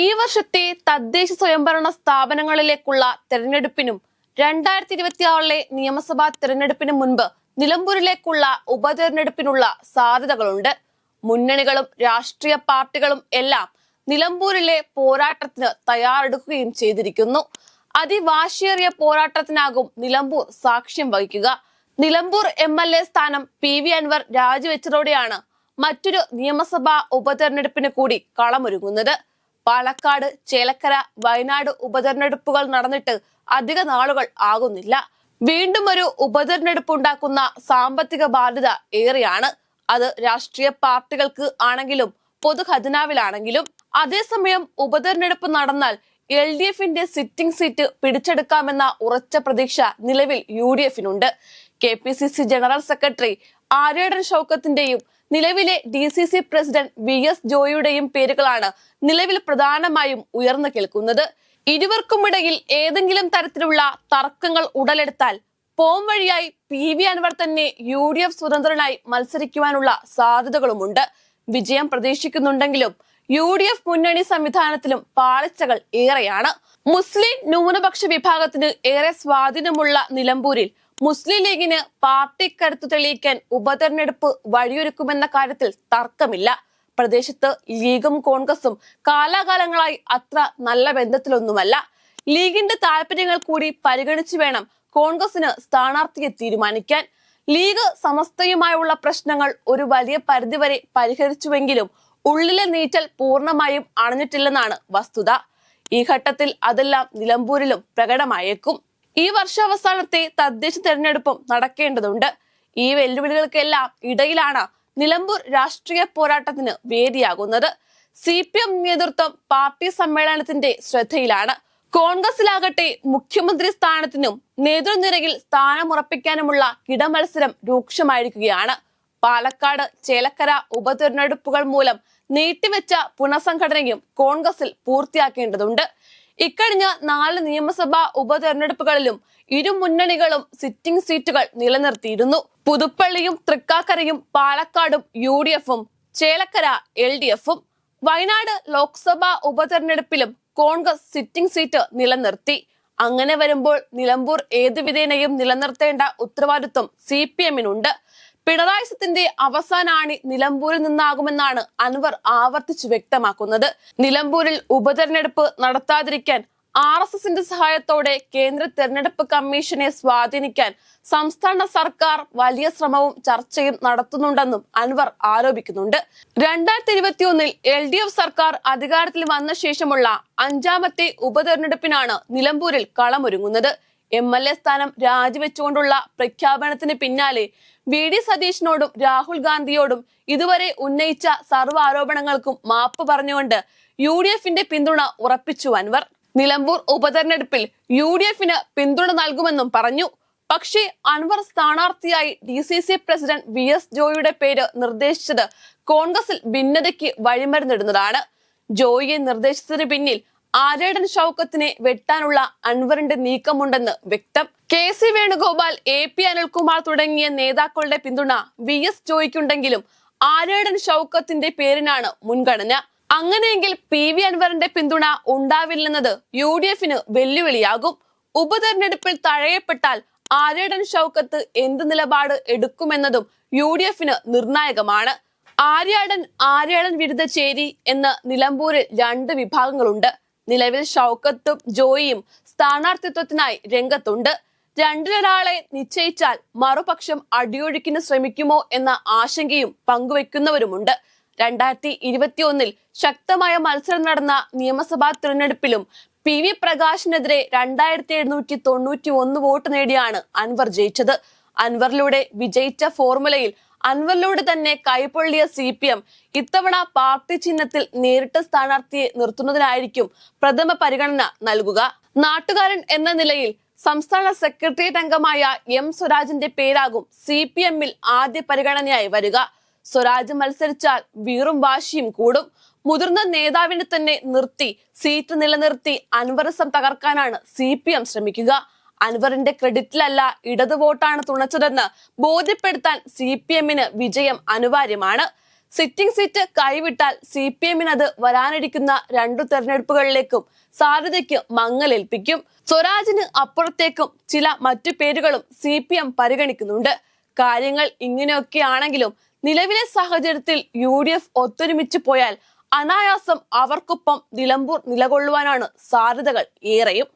ഈ വർഷത്തെ തദ്ദേശ സ്വയംഭരണ സ്ഥാപനങ്ങളിലേക്കുള്ള തെരഞ്ഞെടുപ്പിനും രണ്ടായിരത്തി ഇരുപത്തിയാറിലെ നിയമസഭാ തെരഞ്ഞെടുപ്പിനും മുൻപ് നിലമ്പൂരിലേക്കുള്ള ഉപതെരഞ്ഞെടുപ്പിനുള്ള സാധ്യതകളുണ്ട്. മുന്നണികളും രാഷ്ട്രീയ പാർട്ടികളും എല്ലാം നിലമ്പൂരിലെ പോരാട്ടത്തിന് തയ്യാറെടുക്കുകയും ചെയ്തിരിക്കുന്നു. അതിവാശിയേറിയ പോരാട്ടത്തിനാകും നിലമ്പൂർ സാക്ഷ്യം വഹിക്കുക. നിലമ്പൂർ എം എൽ എ സ്ഥാനം പി വി അൻവർ രാജിവെച്ചതോടെയാണ് മറ്റൊരു നിയമസഭാ ഉപതെരഞ്ഞെടുപ്പിന് കൂടി കളമൊരുങ്ങുന്നത്. പാലക്കാട് ചേലക്കര വയനാട് ഉപതെരഞ്ഞെടുപ്പുകൾ നടന്നിട്ട് അധിക നാളുകൾ ആകുന്നില്ല. വീണ്ടും ഒരു ഉപതെരഞ്ഞെടുപ്പ് ഉണ്ടാക്കുന്ന സാമ്പത്തിക ബാധ്യത ഏറെയാണ്. അത് രാഷ്ട്രീയ പാർട്ടികൾക്ക് ആണെങ്കിലും പൊതുഖജനാവിലാണെങ്കിലും അതേസമയം ഉപതെരഞ്ഞെടുപ്പ് നടന്നാൽ എൽ ഡി എഫിന്റെ സിറ്റിംഗ് സീറ്റ് പിടിച്ചെടുക്കാമെന്ന ഉറച്ച പ്രതീക്ഷ നിലവിൽ U D എഫിനുണ്ട്. K P C C general secretary Aryadan ഷൗക്കത്തിന്റെയും നിലവിലെ D C C president V S ജോയിയുടെയും പേരുകളാണ് നിലവിൽ പ്രധാനമായും ഉയർന്നു കേൾക്കുന്നത്. ഇരുവർക്കുമിടയിൽ ഏതെങ്കിലും തരത്തിലുള്ള തർക്കങ്ങൾ ഉടലെടുത്താൽ പോം വഴിയായി പി വി അൻവർ തന്നെ യു ഡി എഫ് സ്വതന്ത്രനായി മത്സരിക്കുവാനുള്ള സാധ്യതകളുമുണ്ട്. വിജയം പ്രതീക്ഷിക്കുന്നുണ്ടെങ്കിലും യു ഡി എഫ് മുന്നണി സംവിധാനത്തിലും പാളിച്ചകൾ ഏറെയാണ്. മുസ്ലിം ന്യൂനപക്ഷ വിഭാഗത്തിന് ഏറെ സ്വാധീനമുള്ള നിലമ്പൂരിൽ മുസ്ലിം ലീഗിന് പാർട്ടി കരുത്ത് തെളിയിക്കാൻ ഉപതെരഞ്ഞെടുപ്പ് വഴിയൊരുക്കുമെന്ന കാര്യത്തിൽ തർക്കമില്ല. പ്രദേശത്ത് ലീഗും കോൺഗ്രസും കാലാകാലങ്ങളായി അത്ര നല്ല ബന്ധത്തിലൊന്നുമല്ല. ലീഗിന്റെ താല്പര്യങ്ങൾ കൂടി പരിഗണിച്ചു വേണം കോൺഗ്രസിന് സ്ഥാനാർത്ഥിയെ തീരുമാനിക്കാൻ. ലീഗ് സമസ്തയുമായുള്ള പ്രശ്നങ്ങൾ ഒരു വലിയ പരിധിവരെ പരിഹരിച്ചുവെങ്കിലും ഉള്ളിലെ നീറ്റൽ പൂർണമായും അണഞ്ഞിട്ടില്ലെന്നാണ് വസ്തുത. ഈ ഘട്ടത്തിൽ അതെല്ലാം നിലമ്പൂരിലും പ്രകടമായേക്കും. ഈ വർഷാവസാനത്തെ തദ്ദേശ തെരഞ്ഞെടുപ്പും നടക്കേണ്ടതുണ്ട്. ഈ വെല്ലുവിളികൾക്കെല്ലാം ഇടയിലാണ് നിലമ്പൂർ രാഷ്ട്രീയ പോരാട്ടത്തിന് വേദിയാകുന്നത്. സി പി എം നേതൃത്വം പാർട്ടി സമ്മേളനത്തിന്റെ ശ്രദ്ധയിലാണ്. കോൺഗ്രസിലാകട്ടെ മുഖ്യമന്ത്രി സ്ഥാനത്തിനും നേതൃനിരയിൽ സ്ഥാനമുറപ്പിക്കാനുമുള്ള കിടമത്സരം രൂക്ഷമായിരിക്കുകയാണ്. പാലക്കാട് ചേലക്കര ഉപതെരഞ്ഞെടുപ്പുകൾ മൂലം നീട്ടിവെച്ച പുനഃസംഘടനയും കോൺഗ്രസിൽ പൂർത്തിയാക്കേണ്ടതുണ്ട്. ഇക്കഴിഞ്ഞ നാല് നിയമസഭാ ഉപതെരഞ്ഞെടുപ്പുകളിലും ഇരു മുന്നണികളും സിറ്റിംഗ് സീറ്റുകൾ നിലനിർത്തിയിരുന്നു. പുതുപ്പള്ളിയും തൃക്കാക്കരയും പാലക്കാടും യു ഡി എഫും ചേലക്കര എൽ ഡി എഫും വയനാട് ലോക്സഭാ ഉപതെരഞ്ഞെടുപ്പിലും കോൺഗ്രസ് സിറ്റിംഗ് സീറ്റ് നിലനിർത്തി. അങ്ങനെ വരുമ്പോൾ നിലമ്പൂർ ഏതു വിധേനയും നിലനിർത്തേണ്ട ഉത്തരവാദിത്വം സി പി എമ്മിനുണ്ട്. പിണറായി സത്തിന്റെ നിലമ്പൂരിൽ നിന്നാകുമെന്നാണ് അൻവർ ആവർത്തിച്ചു വ്യക്തമാക്കുന്നത്. നിലമ്പൂരിൽ ഉപതെരഞ്ഞെടുപ്പ് നടത്താതിരിക്കാൻ ആർ എസ് എസിന്റെ സഹായത്തോടെ കേന്ദ്ര തെരഞ്ഞെടുപ്പ് കമ്മീഷനെ സ്വാധീനിക്കാൻ സംസ്ഥാന സർക്കാർ വലിയ ശ്രമവും ചർച്ചയും നടത്തുന്നുണ്ടെന്നും അൻവർ ആരോപിക്കുന്നുണ്ട്. രണ്ടായിരത്തി ഇരുപത്തിയൊന്നിൽ എൽ ഡി എഫ് സർക്കാർ അധികാരത്തിൽ വന്ന ശേഷമുള്ള അഞ്ചാമത്തെ ഉപതെരഞ്ഞെടുപ്പിനാണ് നിലമ്പൂരിൽ കളമൊരുങ്ങുന്നത്. എം എൽ എ സ്ഥാനം രാജിവെച്ചുകൊണ്ടുള്ള പ്രഖ്യാപനത്തിന് പിന്നാലെ വി ഡി സതീഷിനോടും രാഹുൽ ഗാന്ധിയോടും ഇതുവരെ ഉന്നയിച്ച സർവ ആരോപണങ്ങൾക്കും മാപ്പ് പറഞ്ഞുകൊണ്ട് യു ഡി എഫിന്റെ പിന്തുണ ഉറപ്പിച്ചു അൻവർ. നിലമ്പൂർ ഉപതെരഞ്ഞെടുപ്പിൽ യു ഡി എഫിന് പിന്തുണ നൽകുമെന്നും പറഞ്ഞു. പക്ഷേ അൻവർ സ്ഥാനാർത്ഥിയായി D C C president V S ജോയിയുടെ പേര് നിർദ്ദേശിച്ചത് കോൺഗ്രസിൽ ഭിന്നതയ്ക്ക് വഴിമരുന്നിടുന്നതാണ്. ജോയിയെ നിർദ്ദേശിച്ചതിന് പിന്നിൽ ആരേടൻ ഷൗക്കത്തിനെ വെട്ടാനുള്ള അൻവറിന്റെ നീക്കമുണ്ടെന്ന് വ്യക്തം. K C Venugopal A P Anilkumar തുടങ്ങിയ നേതാക്കളുടെ പിന്തുണ വി എസ് ജോയിക്കുണ്ടെങ്കിലും ആരേടൻ ഷൗക്കത്തിന്റെ പേരിനാണ് മുൻഗണന. അങ്ങനെയെങ്കിൽ പി വി അൻവറിന്റെ പിന്തുണ ഉണ്ടാവില്ലെന്നത് യു ഡി എഫിന് വെല്ലുവിളിയാകും. ഉപതെരഞ്ഞെടുപ്പിൽ തഴയപ്പെട്ടാൽ ആരേടൻ ഷൗക്കത്ത് എന്ത് നിലപാട് എടുക്കുമെന്നതും യു ഡി എഫിന് നിർണായകമാണ്. ആര്യാടൻ ആര്യാടൻ വിരുദ്ധ ചേരി എന്ന് നിലമ്പൂരിൽ രണ്ട് വിഭാഗങ്ങളുണ്ട്. നിലവിൽ ഷൗക്കത്തും ജോയിയും സ്ഥാനാർത്ഥിത്വത്തിനായി രംഗത്തുണ്ട്. രണ്ടിലൊരാളെ നിശ്ചയിച്ചാൽ മറുപക്ഷം അടിയൊഴുക്കിന് ശ്രമിക്കുമോ എന്ന ആശങ്കയും പങ്കുവെക്കുന്നവരുമുണ്ട്. രണ്ടായിരത്തി ഇരുപത്തിയൊന്നിൽ ശക്തമായ മത്സരം നടന്ന നിയമസഭാ തിരഞ്ഞെടുപ്പിലും പി വി പ്രകാശിനെതിരെ രണ്ടായിരത്തി എഴുന്നൂറ്റി തൊണ്ണൂറ്റി ഒന്ന് വോട്ട് നേടിയാണ് അൻവർ ജയിച്ചത്. അൻവറിലൂടെ വിജയിച്ച ഫോർമുലയിൽ അൻവറിലൂടെ തന്നെ കൈപ്പൊള്ളിയ സി പി എം ഇത്തവണ പാർട്ടി ചിഹ്നത്തിൽ നേരിട്ട് സ്ഥാനാർത്ഥിയെ നിർത്തുന്നതിനായിരിക്കും പ്രഥമ പരിഗണന നൽകുക. നാട്ടുകാരൻ എന്ന നിലയിൽ സംസ്ഥാന സെക്രട്ടേറിയറ്റ് അംഗമായ എം സ്വരാജിന്റെ പേരാകും സി പി എമ്മിൽ ആദ്യ പരിഗണനയായി വരിക. സ്വരാജ് മത്സരിച്ചാൽ വീറും വാശിയും കൂടും. മുതിർന്ന നേതാവിനെ തന്നെ നിർത്തി സീറ്റ് നിലനിർത്തി അൻവറിസം തകർക്കാനാണ് സി പി എം ശ്രമിക്കുക. അൻവറിന്റെ ക്രെഡിറ്റിലല്ല ഇടത് വോട്ടാണ് തുണച്ചതെന്ന് ബോധ്യപ്പെടുത്താൻ സി പി എമ്മിന് വിജയം അനിവാര്യമാണ്. സിറ്റിംഗ് സീറ്റ് കൈവിട്ടാൽ സി പി എമ്മിന് അത് വരാനിരിക്കുന്ന രണ്ടു തെരഞ്ഞെടുപ്പുകളിലേക്കും സാധ്യതയ്ക്ക് മങ്ങലേൽപ്പിക്കും. സ്വരാജിന് അപ്പുറത്തേക്കും ചില മറ്റു പേരുകളും സി പി എം പരിഗണിക്കുന്നുണ്ട്. കാര്യങ്ങൾ ഇങ്ങനെയൊക്കെയാണെങ്കിലും നിലവിലെ സാഹചര്യത്തിൽ യു ഡി എഫ് ഒത്തൊരുമിച്ച് പോയാൽ അനായാസം അവർക്കൊപ്പം നിലമ്പൂർ നിലകൊള്ളുവാനാണ് സാധ്യതകൾ ഏറെയും.